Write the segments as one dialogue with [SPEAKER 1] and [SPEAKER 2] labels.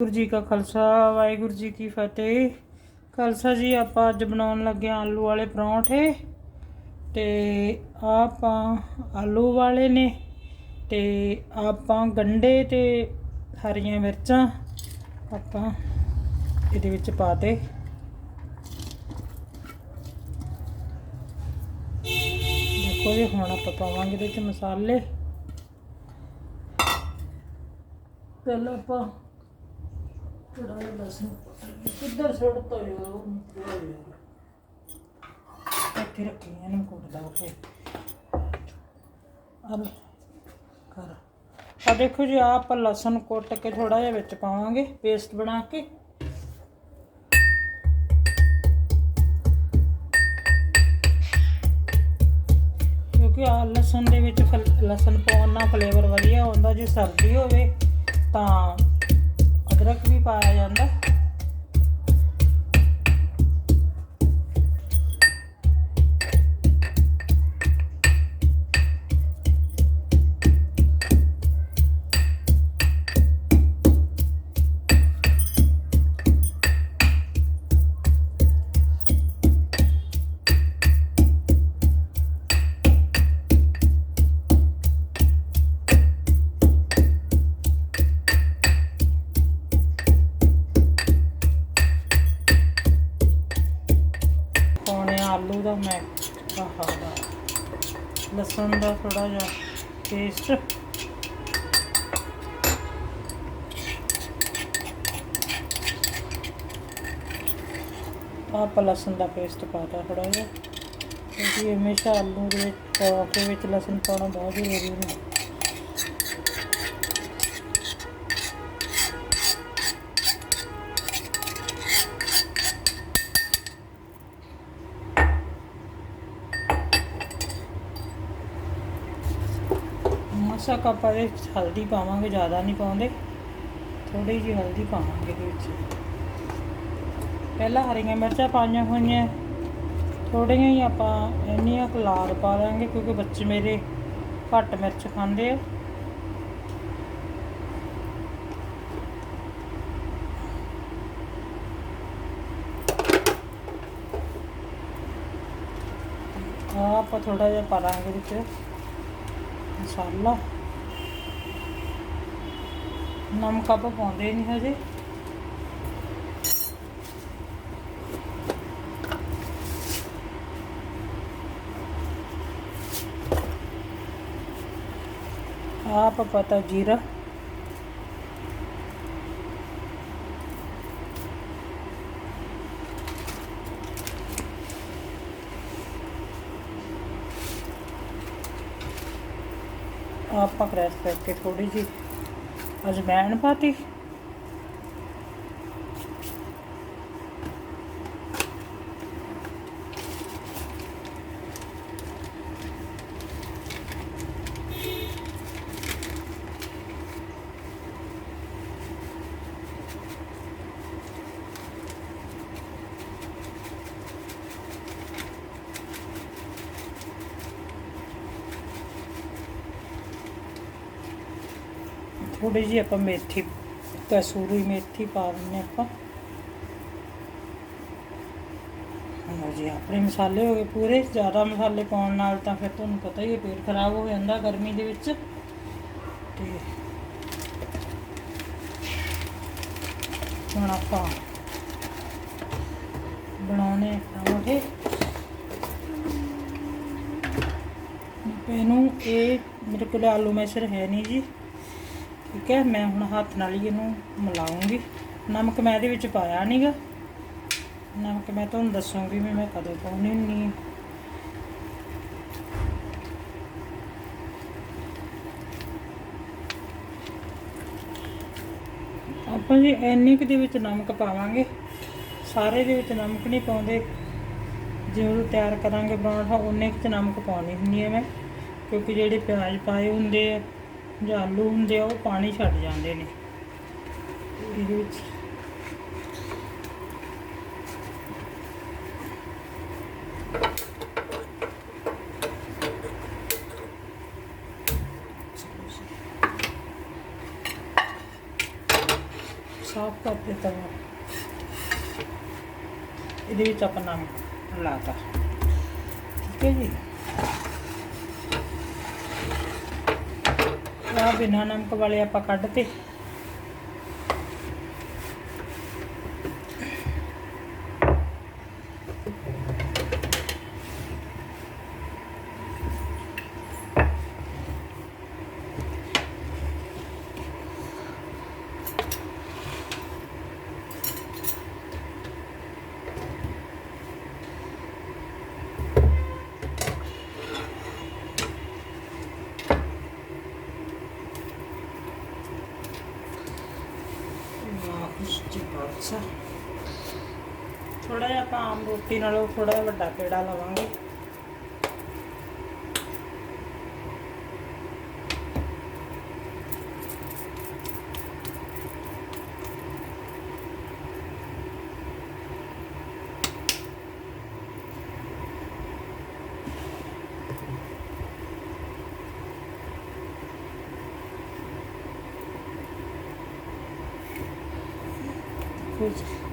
[SPEAKER 1] ਵਾਹਿਗੁਰੂ ਜੀ ਕਾ ਖਾਲਸਾ, ਵਾਹਿਗੁਰੂ ਜੀ ਕੀ ਫਤਿਹ। ਖਾਲਸਾ ਜੀ, ਆਪਾਂ ਅੱਜ ਬਣਾਉਣ ਲੱਗੇ ਹਾਂ ਆਲੂ ਵਾਲੇ ਪਰੌਂਠੇ ਤੇ ਆਪਾਂ ਆਲੂ ਵਾਲੇ ਨੇ ਤੇ ਆਪਾਂ ਗੰਡੇ ਤੇ ਹਰੀਆਂ ਮਿਰਚਾਂ ਆਪਾਂ ਇਹਦੇ ਵਿੱਚ ਪਾ ਦੇ ਦੇਖੋ ਜੀ, ਹੁਣ ਆਪਾਂ ਪਾਵਾਂਗੇ ਇਹਦੇ ਵਿੱਚ ਮਸਾਲੇ। ਪਹਿਲਾਂ ਆਪਾਂ ਥੋੜਾ ਜਿਹਾ ਲਸਣ ਕਿੱਧਰ ਸੁੱਟਤਾ ਯਾਰ? ਉਹ ਇੱਥੇ ਰੱਖੀ ਇਹਨੂੰ ਕੁੱਟਦਾ ਕੇ। ਅਬ ਕਰ। ਆ ਦੇਖੋ ਜੀ, ਆਹ ਆਪਾਂ ਲਸਣ ਕੁੱਟ ਕੇ ਥੋੜਾ ਜਿਹਾ ਵਿੱਚ ਪਾਵਾਂਗੇ ਪੇਸਟ ਬਣਾ ਕੇ। ਕਿਉਂਕਿ ਆ ਲਸਣ ਦੇ ਵਿੱਚ ਫਲ- ਲਸਣ ਪਾਉਣ ਨਾਲ ਫਲੇਵਰ ਵਧੀਆ ਆਉਂਦਾ ਜੇ ਸਰਦੀ ਹੋਵੇ ਤਾਂ ਅਦਰਕ ਵੀ ਪਾਇਆ ਜਾਂਦਾ। ਦਾ ਮੈਂ ਆਹ ਲਸਣ ਦਾ ਥੋੜਾ ਜਿਹਾ ਪੇਸਟ ਆਪ ਲਸਣ ਦਾ ਪੇਸਟ ਪਾਤਾ ਥੋੜਾ ਜਿਹਾ। ਕਿਉਂਕਿ ਹਮੇਸ਼ਾ ਆਲੂ ਦੇ ਵਿੱਚ ਪਰੌਂਠੇ ਵਿੱਚ ਲਸਣ ਪਾਉਣਾ ਬਹੁਤ ਜ਼ਰੂਰੀ ਹੁੰਦਾ। ਮਸਾ ਕੱਪਾ ਦੇ ਵਿੱਚ ਹਲਦੀ ਪਾਵਾਂਗੇ, ਜ਼ਿਆਦਾ ਨਹੀਂ ਪਾਉਂਦੇ। ਥੋੜੀ ਜਿਹੀ ਹਲਦੀ ਪਾਵਾਂਗੇ ਇਹਦੇ ਵਿੱਚ। ਪਹਿਲਾਂ ਹਰੀਆਂ ਮਿਰਚਾਂ ਪਾਈਆਂ ਹੋਈਆਂ। ਥੋੜੀਆਂ ਹੀ ਆਪਾਂ ਇੰਨੀਆਂ ਕੁ ਲਾਲ ਪਾ ਦਾਂਗੇ ਕਿਉਂਕਿ ਬੱਚੇ ਮੇਰੇ ਘੱਟ ਮਿਰਚ ਖਾਂਦੇ ਆ। ਆਪਾਂ ਥੋੜਾ ਜਿਹਾ ਪਾ ਦਾਂਗੇ ਵਿੱਚ। ਮਸਾਲਾ। ਨਮਕ ਆਪਾਂ ਪਾਉਂਦੇ ਨਹੀਂ ਹਜੇ। ਆਪ ਪਤਾ ਜੀਰਾ। ਆਪਾਂ ਪ੍ਰੈਸ ਕਰਕੇ ਥੋੜੀ ਜਿਹੀ ਅਜਵਾਇਣ ਪਾਤੀ ਥੋੜੀ ਜਿਹੀ ਆਪਾਂ ਮੇਥੀ, ਕਸੂਰੀ ਮੇਥੀ ਪਾ ਦਿੰਨੇ ਆਪਾਂ। ਹਾਂ ਜੀ, ਆਪਣੇ ਮਸਾਲੇ ਹੋ ਗਏ ਪੂਰੇ। ਜ਼ਿਆਦਾ ਮਸਾਲੇ ਪਾਉਣ ਨਾਲ ਤਾਂ ਫਿਰ ਤੁਹਾਨੂੰ ਪਤਾ ਹੀ ਹੈ, ਪੇਟ ਖਰਾਬ ਹੋ ਜਾਂਦਾ ਗਰਮੀ ਦੇ ਵਿੱਚ। ਤੇ ਹੁਣ ਆਪਾਂ ਬਣਾਉਣੇ ਪਰੌਂਠੇ। ਇਹਨੂੰ ਇਹ, ਮੇਰੇ ਕੋਲ ਆਲੂ ਮੈਸ਼ਰ ਹੈ ਨਹੀਂ ਜੀ। ਠੀਕ ਹੈ, ਮੈਂ ਹੁਣ ਹੱਥ ਨਾਲ ਹੀ ਇਹਨੂੰ ਮਿਲਾਉਂਗੀ। ਨਮਕ ਮੈਂ ਇਹਦੇ ਵਿੱਚ ਪਾਇਆ ਨਹੀਂਗਾ ਨਮਕ ਮੈਂ ਤੁਹਾਨੂੰ ਦੱਸੂਗੀ ਵੀ ਮੈਂ ਕਦੋਂ ਪਾਉਣੀ ਹੁੰਨੀ ਆਪਾਂ ਜੀ ਇੰਨੀ ਕੁ ਦੇ ਵਿੱਚ ਨਮਕ ਪਾਵਾਂਗੇ। ਸਾਰੇ ਦੇ ਵਿੱਚ ਨਮਕ ਨਹੀਂ ਪਾਉਂਦੇ। ਜਿਵੇਂ ਤਿਆਰ ਕਰਾਂਗੇ ਪਰੌਂਠਾ ਉਨੇ ਕੁ ਚ ਨਮਕ ਪਾਉਣੀ ਹੁੰਦੀ ਹੈ ਮੈਂ। ਕਿਉਂਕਿ ਜਿਹੜੇ ਪਿਆਜ਼ ਪਾਏ ਹੁੰਦੇ ਆ ਜਾਂ ਆਲੂ ਹੁੰਦੇ ਆ, ਉਹ ਪਾਣੀ ਛੱਡ ਜਾਂਦੇ ਨੇ। ਇਹਦੇ ਵਿੱਚ। ਸਾਫ਼ ਸਾਫ਼ ਕਰ ਇਹਦੇ ਵਿੱਚ ਆਪਾਂ ਨਮਕ ਲਾਤਾ। ਠੀਕ ਹੈ ਜੀ? ਆ ਬਿਨਾਂ ਨਮਕ ਵਾਲੇ ਆਪਾਂ ਕੱਢ ਤੇ ਪਾਤਸ਼ਾਹ ਥੋੜਾ ਜਿਹਾ ਆਪਾਂ ਆਮ ਰੋਟੀ ਨਾਲੋਂ ਥੋੜਾ ਵੱਡਾ ਪੇੜਾ ਲਵਾਂਗੇ? ਕੁਝ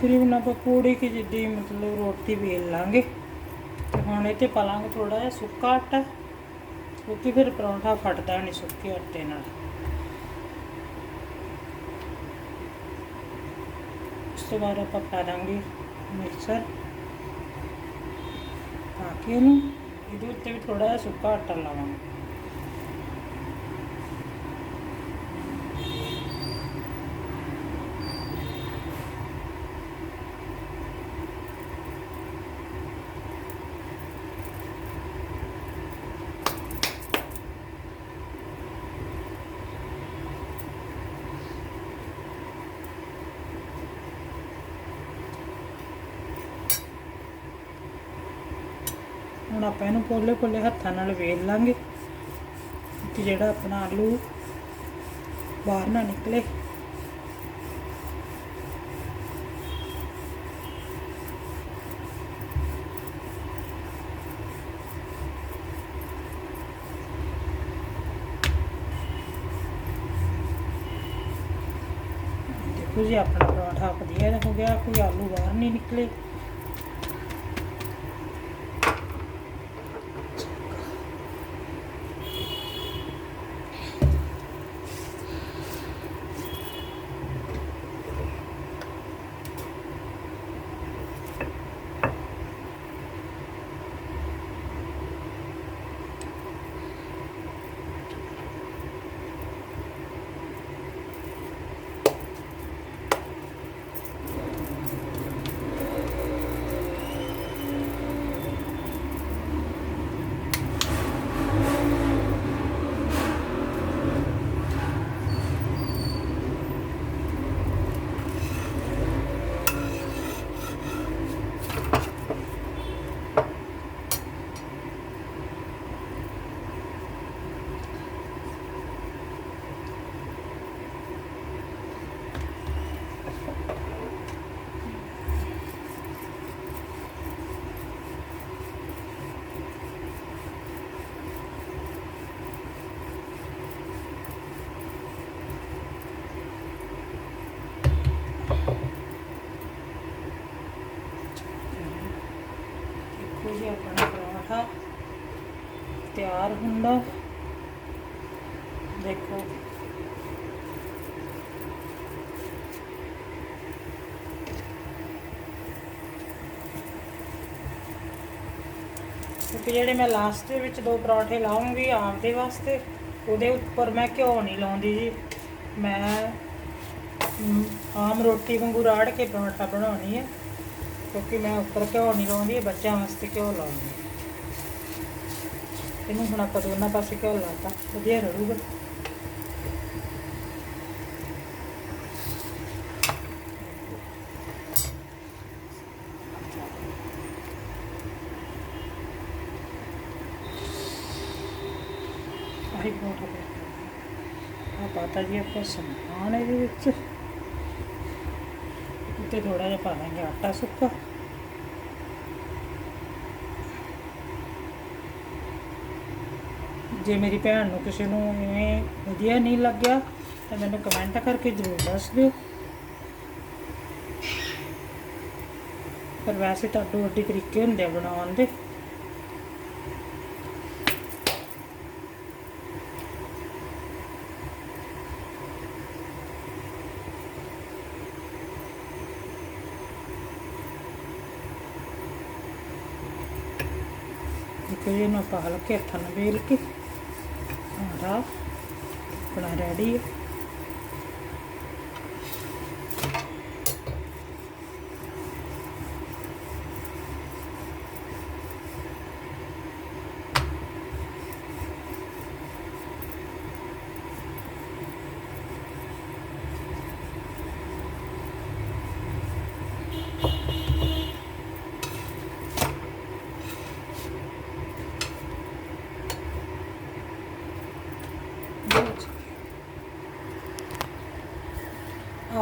[SPEAKER 1] ਤਕਰੀਬਨ ਆਪਾਂ ਪੂੜੀ ਕੀ ਜਿੱਡੀ ਮਤਲਬ ਰੋਟੀ ਵੇਲ ਲਾਂਗੇ। ਤੇ ਹੁਣ ਇਹ ਤੇ ਪਾ ਲਾਂਗੇ ਥੋੜਾ ਜਿਹਾ ਸੁੱਕਾ ਆਟਾ। ਕਿਉਂਕਿ ਫਿਰ ਪਰੌਂਠਾ ਫਟਦਾ ਨਹੀਂ ਸੁੱਕੇ ਆਟੇ ਨਾਲ। ਉਸ ਤੋਂ ਬਾਅਦ ਆਪਾਂ ਪਾ ਦਾਂਗੇ ਮਿਕਸਰ। ਪਾ ਕੇ ਇਹਨੂੰ ਇਹਦੇ ਉੱਤੇ ਵੀ ਥੋੜਾ ਜਿਹਾ ਸੁੱਕਾ ਆਟਾ ਲਾਵਾਂਗੇ। ਹੁਣ ਆਪਾਂ ਇਹਨੂੰ ਪੋਲੇ ਪੋਲੇ ਹੱਥਾਂ ਨਾਲ ਵੇਲ ਲਾਂਗੇ ਕਿ ਜਿਹੜਾ ਆਪਣਾ ਆਲੂ ਬਾਹਰ ਨਾ ਨਿਕਲੇ। ਦੇਖੋ ਜੀ, ਆਪਣਾ ਪਰੌਂਠਾ ਵਧੀਆ ਹੋ ਗਿਆ, ਕੋਈ ਆਲੂ ਬਾਹਰ ਨਹੀਂ ਨਿਕਲੇ ਦੇਖੋ ਜੀ ਆਪਣਾ ਪਰੌਂਠਾ ਤਿਆਰ ਦੇਖੋ। ਕਿਉਂਕਿ ਜਿਹੜੇ ਮੈਂ ਲਾਸਟ ਦੇ ਵਿੱਚ ਦੋ ਪਰੌਂਠੇ ਲਾਉਂਗੀ ਆਪਦੇ ਵਾਸਤੇ, ਉਹਦੇ ਉੱਪਰ ਮੈਂ ਘਿਓ ਨਹੀਂ ਲਾਉਂਦੀ ਜੀ। ਮੈਂ ਆਮ ਰੋਟੀ ਵਾਂਗੂ ਰਾੜ ਕੇ ਪਰੌਂਠਾ ਬਣਾਉਣੀ ਹੈ ਕਿਉਂਕਿ ਮੈਂ ਉੱਪਰ ਘਿਓ ਨਹੀਂ ਲਾਉਂਦੀ, ਬੱਚਿਆਂ ਵਾਸਤੇ ਘਿਓ ਲਾਉਂਦੀ ਇਹਨੂੰ ਹੁਣ ਆਪਾਂ ਦੋਨਾਂ ਪਾਸੇ ਘਿਓ ਲਾਤਾ, ਵਧੀਆ ਰਹੂਗਾ। ਆਹੀ ਪਰੌਂਠਾ ਆ ਪਾਤਾ ਜੀ ਆਪਾਂ ਸਮਾਨ ਇਹਦੇ ਵਿੱਚ। ਉੱਤੇ ਥੋੜਾ ਜਿਹਾ ਪਾ ਦਾਂਗੇ ਆਟਾ ਸੁੱਕਾ। ਜੇ ਮੇਰੀ ਭੈਣ ਨੂੰ ਕਿਸੇ ਨੂੰ ਇਵੇਂ ਵਧੀਆ ਨਹੀਂ ਲੱਗਿਆ, ਤਾਂ ਮੈਨੂੰ ਕਮੈਂਟ ਕਰਕੇ ਜ਼ਰੂਰ ਦੱਸ ਦਿਓ। ਪਰ ਵੈਸੇ ਤਾਂ ਅੱਡੋ ਅੱਡੀ ਤਰੀਕੇ ਹੁੰਦੇ ਆ ਬਣਾਉਣ ਦੇ। ਜੀ, ਇਹਨੂੰ ਆਪਾਂ ਹਲਕੇ ਹੱਥਾਂ ਨਾਲ ਵੇਲ ਕੇ ਆਰਾ ਆਪਣਾ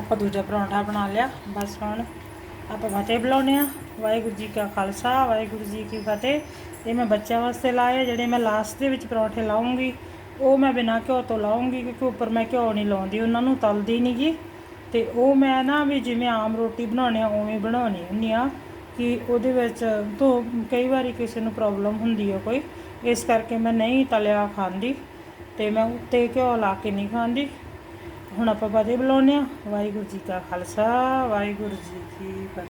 [SPEAKER 1] ਆਪਾਂ ਦੂਜਾ ਪਰੌਂਠਾ ਬਣਾ ਲਿਆ। ਬਸ ਹੁਣ ਆਪਾਂ ਫਤਿਹ ਬੁਲਾਉਂਦੇ ਆ ਵਾਹਿਗੁਰੂ ਜੀ ਕਾ ਖਾਲਸਾ, ਵਾਹਿਗੁਰੂ ਜੀ ਕੀ ਫਤਿਹ। ਇਹ ਮੈਂ ਬੱਚਿਆਂ ਵਾਸਤੇ ਲਾਏ ਜਿਹੜੇ ਮੈਂ ਲਾਸਟ ਦੇ ਵਿੱਚ ਪਰੌਂਠੇ ਲਾਉਂਗੀ ਉਹ ਮੈਂ ਬਿਨਾਂ ਘਿਓ ਤੋਂ ਲਾਉਂਗੀ ਕਿਉਂਕਿ ਉੱਪਰ ਮੈਂ ਘਿਓ ਨਹੀਂ ਲਾਉਂਦੀ, ਉਹਨਾਂ ਨੂੰ ਤਲਦੀ ਨਹੀਂ ਗੀ। ਤੇ ਉਹ ਮੈਂ ਨਾ ਵੀ ਜਿਵੇਂ ਆਮ ਰੋਟੀ ਬਣਾਉਣੇ ਆ ਉਵੇਂ ਬਣਾਉਣੀ ਹੁੰਦੀ ਆ ਕਿ ਉਹਦੇ ਵਿੱਚ ਤੋਂ ਕਈ ਵਾਰੀ ਕਿਸੇ ਨੂੰ ਪ੍ਰੋਬਲਮ ਹੁੰਦੀ ਹੈ ਕੋਈ। ਇਸ ਕਰਕੇ ਮੈਂ ਨਹੀਂ ਤਲਿਆ ਖਾਂਦੀ ਤੇ ਮੈਂ ਉੱਤੇ ਘਿਓ ਲਾ ਕੇ ਨਹੀਂ ਖਾਂਦੀ। ਹੁਣ ਆਪਾਂ ਫਤਿਹ ਬੁਲਾਉਂਦੇ ਆ ਵਾਹਿਗੁਰੂ ਜੀ ਕਾ ਖਾਲਸਾ ਵਾਹਿਗੁਰੂ ਜੀ ਕੀ ਫਤਿਹ।